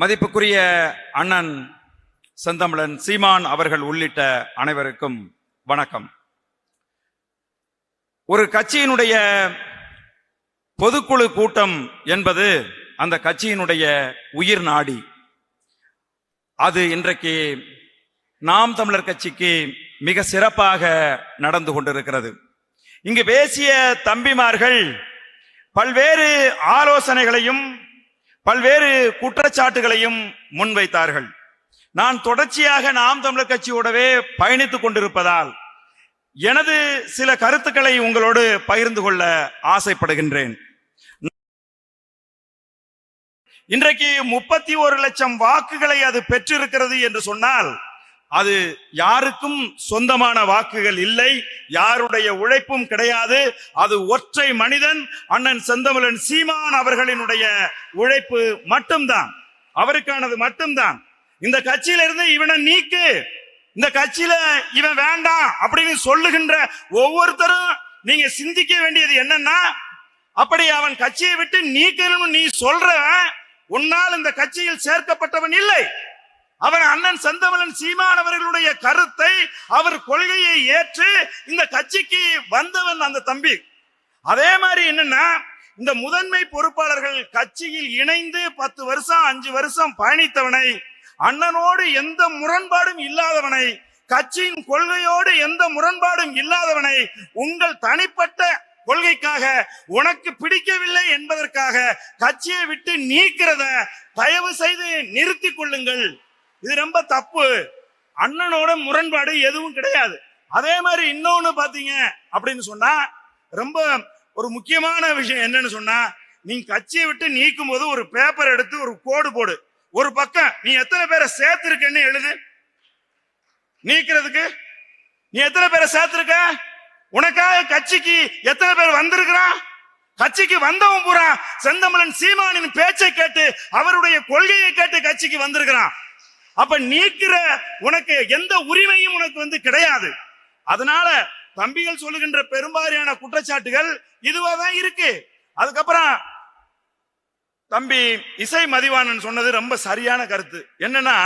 மதிப்புக்குரிய அண்ணன் செந்தமிழன் சீமான் அவர்கள் உள்ளிட்ட அனைவருக்கும் வணக்கம். ஒரு கட்சியினுடைய பொதுக்குழு கூட்டம் என்பது அந்த கட்சியினுடைய உயிர் நாடி. அது இன்றைக்கு நாம் தமிழர் கட்சிக்கு மிக சிறப்பாக நடந்து கொண்டிருக்கிறது. இங்கு பேசிய தம்பிமார்கள் பல்வேறு ஆலோசனைகளையும் பல்வேறு குற்றச்சாட்டுகளையும் முன்வைத்தார்கள். நான் தொடர்ச்சியாக நாம் தமிழர் கட்சியோடவே பயணித்துக் கொண்டிருப்பதால் எனது சில கருத்துக்களை உங்களோடு பகிர்ந்து கொள்ள ஆசைப்படுகின்றேன். இன்றைக்கு முப்பத்தி ஒரு லட்சம் வாக்குகளை அது பெற்றிருக்கிறது என்று சொன்னால் அது யாருக்கும் சொந்தமான வாக்குகள் இல்லை யாருடைய உழைப்பும் கிடையாது. அது ஒற்றை மனிதன் அண்ணன் செந்தமிழன் சீமான் அவர்களினுடைய உழைப்பு மட்டும்தான். அவருக்கானது மட்டும்தான். இந்த கட்சியில இருந்து இவனை நீக்கு. இந்த கட்சியில இவன் வேண்டாம் அப்படின்னு சொல்லுகின்ற ஒவ்வொருத்தரும் நீங்க சிந்திக்க வேண்டியது என்னன்னா அப்படி அவன் கட்சியை விட்டு நீக்கணும்னு நீ சொல்ற உன்னால் இந்த கட்சியில் சேர்க்கப்பட்டவன் இல்லை. அவன் அண்ணன் செந்தமலன் சீமான் அவர்களுடைய கருத்தை அவர் கொள்கையை ஏற்று இந்த கட்சிக்கு வந்தவன் அந்த தம்பி. அதே மாதிரி என்னன்னா இந்த முதன்மை பொறுப்பாளர்கள் கட்சியில் இணைந்து பத்து வருஷம் அஞ்சு வருஷம் பயணித்தவனை அண்ணனோடு எந்த முரண்பாடும் இல்லாதவனை கட்சியின் கொள்கையோடு எந்த முரண்பாடும் இல்லாதவனை உங்கள் தனிப்பட்ட கொள்கைக்காக உனக்கு பிடிக்கவில்லை என்பதற்காக கட்சியை விட்டு நீக்கிறத தயவு செய்து நிறுத்திக் கொள்ளுங்கள். இது ரொம்ப தப்பு. அண்ணனோட முரண்பாடு எதுவும் கிடையாது. அதே மாதிரி இன்னொன்னு பாத்தீங்க அப்படின்னு சொன்னா ரொம்ப ஒரு முக்கியமான விஷயம் என்னன்னு சொன்னா நீங்க கட்சியை விட்டு நீக்கும் போது ஒரு பேப்பர் எடுத்து ஒரு கோடு போடு. ஒரு பக்கம் நீ எத்தனை பேரை சேர்த்திருக்கன்னு எழுது. நீக்கிறதுக்கு நீ எத்தனை பேரை சேர்த்திருக்க? உனக்காக கட்சிக்கு எத்தனை பேர் வந்திருக்கிறான் கட்சிக்கு வந்தவன் பூரா செந்தமலன் சீமானின் பேச்சை கேட்டு அவருடைய கொள்கையை கேட்டு கட்சிக்கு வந்திருக்கிறான். அப்ப நீக்கிற உனக்கு எந்த உரிமையும் உனக்கு வந்து கிடையாது. அதனால தம்பிகள் சொல்லுகின்ற பெரும்பாலான குற்றச்சாட்டுகள் இதுவா தான் இருக்கு. அதுக்கப்புறம் தம்பி இசை மதிவாணன் சொன்னது ரொம்ப சரியான கருத்து. என்னன்னா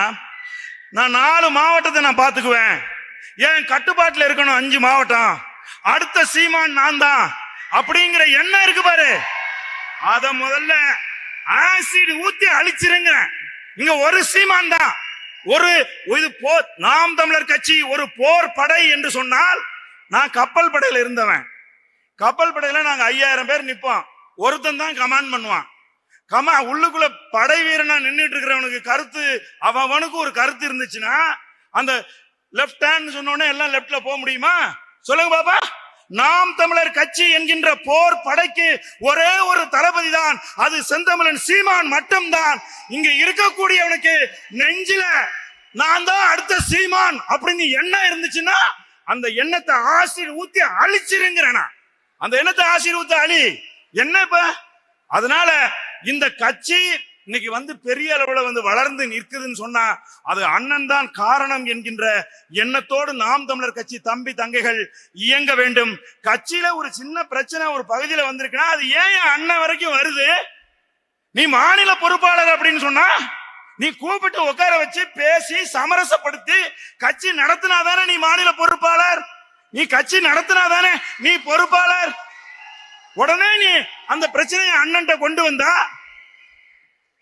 நான் நாலு மாவட்டத்தை நான் பாத்துக்குவேன் ஏன் கட்டுப்பாட்டில் இருக்கணும் அஞ்சு மாவட்டம்? அடுத்த சீமான் நான் தான் அப்படிங்கிற எண்ணம் இருக்கு பாரு. அத முதல்ல ஆசிட் ஊத்தி அழிச்சிருங்க. இங்க ஒரு சீமான் தான். ஒரு இது போர் நாம் தமிழர் கட்சி ஒரு போர் படை என்று சொன்னால் நான் கப்பல் படையில் இருந்தவன். கப்பல் படையில நாங்க ஐயாயிரம் பேர் நிப்போம். ஒருத்தன் தான் கமாண்ட் பண்ணுவான். கமா உள்ளுக்குள்ள படை வீரனா நின்றுட்டு இருக்கிறவனுக்கு கருத்து அவனுக்கு ஒரு கருத்து இருந்துச்சுன்னா அந்த லெப்ட் ஹேண்ட் சொன்ன எல்லாம் லெப்ட்ல போக முடியுமா? சொல்லுங்க பாப்பா. நாம் தமிழர் கட்சி என்கின்ற போர் படைக்கு ஒரே ஒரு தளபதி தான். அது செந்தமிழன் சீமான் மட்டும்தான். இங்க இருக்கக்கூடியவனுக்கு நெஞ்சில நான் தான் அடுத்த சீமான் அப்படின்னு எண்ணம் இருந்துச்சுன்னா அந்த எண்ணத்தை ஆசிர் ஊத்தி அழிச்சிருங்கிறனா. அந்த எண்ணத்தை ஆசிர் ஊத்தி அழி. என்ன இப்ப? அதனால இந்த கட்சி இன்னைக்கு வந்து பெரிய அளவுல வந்து வளர்ந்து நிற்குதுன்னு சொன்னா அது அண்ணன் தான் காரணம் என்கின்ற எண்ணத்தோடு நாம் தமிழர் கட்சி தம்பி தங்கைகள் இயங்க வேண்டும். கட்சியில ஒரு சின்ன பிரச்சனை ஒரு பகுதியில வந்திருக்குன்னா அது ஏன் அண்ணன் வரைக்கும் வருது? நீ மாநில பொறுப்பாளர் அப்படின்னு சொன்னா நீ கூப்பிட்டு உட்கார வச்சு பேசி சமரசப்படுத்தி கட்சி நடத்தினாதானே நீ மாநில பொறுப்பாளர்? நீ கட்சி நடத்தினாதானே நீ பொறுப்பாளர்? உடனே நீ அந்த பிரச்சனையை அண்ணன்ட்ட கொண்டு வந்தா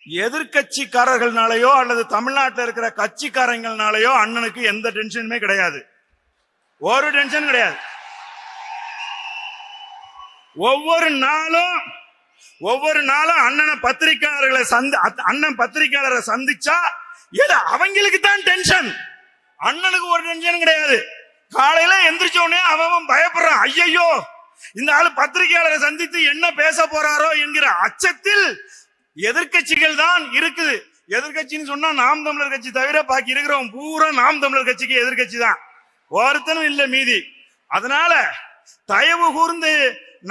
எதிர்கட்சிக்காரர்கள்னாலயோ அல்லது தமிழ்நாட்டில் இருக்கிற கட்சிக்காரங்கள்னாலயோ அண்ணனுக்கு எந்த டென்ஷனுமே கிடையாது. ஒரு டென்ஷன் கிடையாது. ஒவ்வொரு நாளும் ஒவ்வொரு நாளும் அண்ணனை பத்திரிகையாளர்களை சந்தி அண்ணன் பத்திரிகையாளரை சந்திச்சா ஏதோ அவங்களுக்கு தான் டென்ஷன் அண்ணனுக்கு ஒரு டென்ஷன் கிடையாது. காலையில எந்திரிச்ச உடனே அவன் அவன் பயப்படுறான். ஐயையோ இந்த ஆள் பத்திரிகையாளரை சந்தித்து என்ன பேச போறாரோ என்கிற அச்சத்தில் எதிர்க்கட்சிகள் தான் இருக்குது. எதிர்க்கட்சின்னு சொன்னா நாம் தமிழர் கட்சி தவிர பாக்கி இருக்கிறவன் பூரா நாம் தமிழர் கட்சிக்கு எதிர்க்கட்சி தான். ஒருத்தனும் இல்லை மீதி. அதனால தயவு கூர்ந்து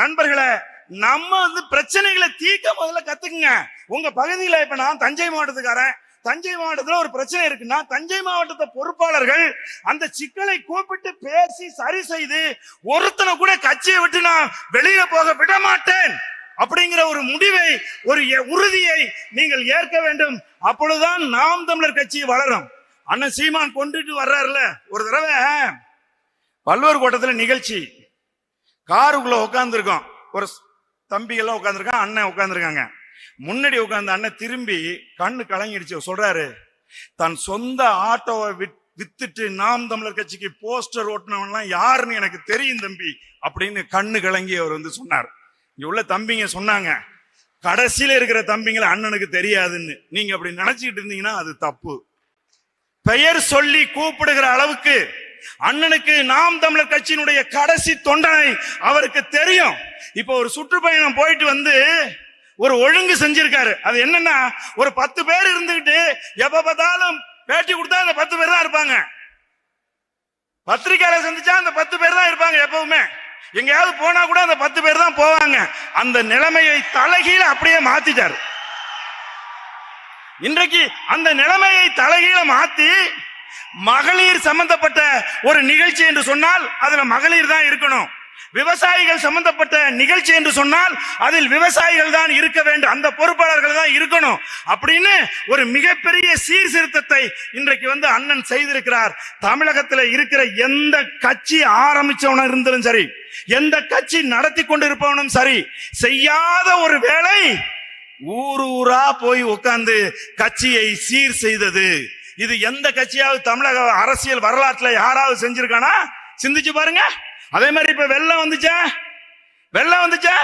நண்பர்களை நம்ம வந்து பிரச்சனைகளை தீர்க்க முதல்ல கத்துக்குங்க. உங்க பகுதியில இப்ப நான் தஞ்சை மாவட்டத்துக்காரன். தஞ்சை மாவட்டத்துல ஒரு பிரச்சனை இருக்குன்னா தஞ்சை மாவட்டத்தை பொறுப்பாளர்கள் அந்த சிக்கலை கூப்பிட்டு பேசி சரி செய்து ஒருத்தனை கூட கட்சியை விட்டு நான் வெளியில போக விட மாட்டேன் அப்படிங்கிற ஒரு முடிவை ஒரு எ- உறுதியை நீங்கள் ஏற்க வேண்டும். அப்பொழுதுதான் நாம் தமிழர் கட்சி வளரும். அண்ணன் சீமான் கொண்டுட்டு வர்றாருல ஒரு தடவை. வள்ளுவர் கோட்டத்துல நிகழ்ச்சி. காருக்குள்ள உட்காந்துருக்கோம் ஒரு தம்பிகள்லாம் உட்காந்துருக்கான் அண்ணன் உட்காந்துருக்காங்க முன்னாடி உட்கார்ந்த அண்ணன் திரும்பி கண்ணு கலங்கிடுச்சு. சொல்றாரு தன் சொந்த ஆட்டோவை வித்- வித்துட்டு நாம் தமிழர் கட்சிக்கு போஸ்டர் ஓட்டுனவன்லாம் யாருன்னு எனக்கு தெரியும் தம்பி அப்படின்னு கண்ணு கலங்கி அவர் வந்து சொன்னார். இங்க உள்ள தம்பிங்க சொன்னாங்க கடைசியில இருக்கிற தம்பிங்களை அண்ணனுக்கு தெரியாதுன்னு. நீங்க அப்படி நினைச்சுக்கிட்டு இருந்தீங்கன்னா அது தப்பு. பெயர் சொல்லி கூப்பிடுகிற அளவுக்கு அண்ணனுக்கு நாம் தமிழர் கட்சியினுடைய கடைசி தொண்டனை அவருக்கு தெரியும். இப்போ ஒரு சுற்றுப்பயணம் போயிட்டு வந்து ஒரு ஒழுங்கு செஞ்சிருக்காரு. அது என்னன்னா ஒரு பத்து பேர் இருந்துகிட்டு எப்ப பார்த்தாலும் பேட்டி கொடுத்தா அந்த பத்து பேர் தான் இருப்பாங்க. பத்திரிக்கையாளர் சந்திச்சா அந்த பத்து பேர் தான் இருப்பாங்க எப்பவுமே. எங்கேயாவது போனா கூட அந்த பத்து பேர் தான் போவாங்க. அந்த நிலைமையை தலைகீழ அப்படியே மாத்திட்டாரு. இன்றைக்கு அந்த நிலைமையை தலைகீழ மாத்தி மகளிர் சம்பந்தப்பட்ட ஒரு நிகழ்ச்சி என்று சொன்னால் அதுல மகளிர் தான் இருக்கணும். விவசாயிகள் சம்பந்தப்பட்ட நிகழ்ச்சி என்று சொன்னால் அதில் விவசாயிகள் தான் இருக்க வேண்டும். அந்த பொறுப்பாளர்கள் தான் இருக்கணும். அப்படின்னு ஒரு மிகப்பெரிய சீர்திருத்தத்தை இன்றைக்கு வந்து அண்ணன் செய்திருக்கிறார். தமிழகத்தில் இருக்கிற எந்த கட்சி ஆரம்பிச்சவனும் இருந்தாலும் சரி எந்த கட்சி நடத்தி கொண்டிருப்பவனும் சரி செய்யாத ஒரு வேலை ஊர் ஊரா போய் உட்கார்ந்து கட்சியை சீர் செய்தது. இது எந்த கட்சியாவது தமிழக அரசியல் வரலாற்றுல யாராவது செஞ்சிருக்கானா? சிந்திச்சு பாருங்க. அதே மாதிரி இப்ப வெள்ளம் வந்துச்சா? வெள்ளம் வந்துச்சா?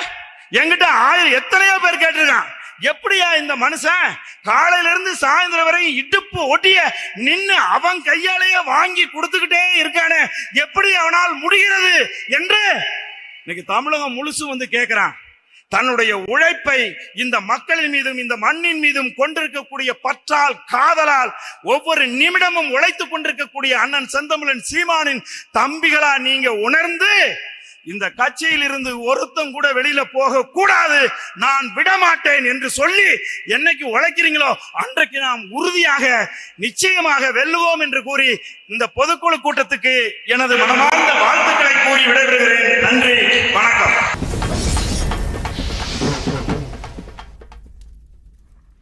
எங்கிட்ட ஆயிரம் எத்தனையோ பேர் கேட்டிருக்கான். எப்படியா இந்த மனுஷன் காலையில இருந்து சாயந்தரம் வரையும் இடுப்பு ஒட்டிய நின்று அவன் கையாலேயே வாங்கி கொடுத்துக்கிட்டே இருக்கானே. எப்படி அவனால் முடிகிறது என்று இன்னைக்கு தமிழகம் முழுசும் வந்து கேட்கிறான் தன்னுடைய உழைப்பை இந்த மக்களின் மீதும் இந்த மண்ணின் மீதும் கொண்டிருக்கக்கூடிய பற்றால் காதலால் ஒவ்வொரு நிமிடமும் உழைத்துக் கொண்டிருக்கக்கூடிய அண்ணன் செந்தமிழன் சீமானின் தம்பிகளா நீங்க உணர்ந்து இந்த கட்சியில் இருந்து ஒருத்தம் கூட வெளியில போக கூடாது நான் விடமாட்டேன் என்று சொல்லி என்னைக்கு உழைக்கிறீங்களோ அன்றைக்கு நாம் உறுதியாக நிச்சயமாக வெல்லுவோம் என்று கூறி இந்த பொதுக்குழு கூட்டத்துக்கு எனது மனமார்ந்த வாழ்த்துக்களை கூறி விடைபெறுகிறேன். நன்றி வணக்கம்.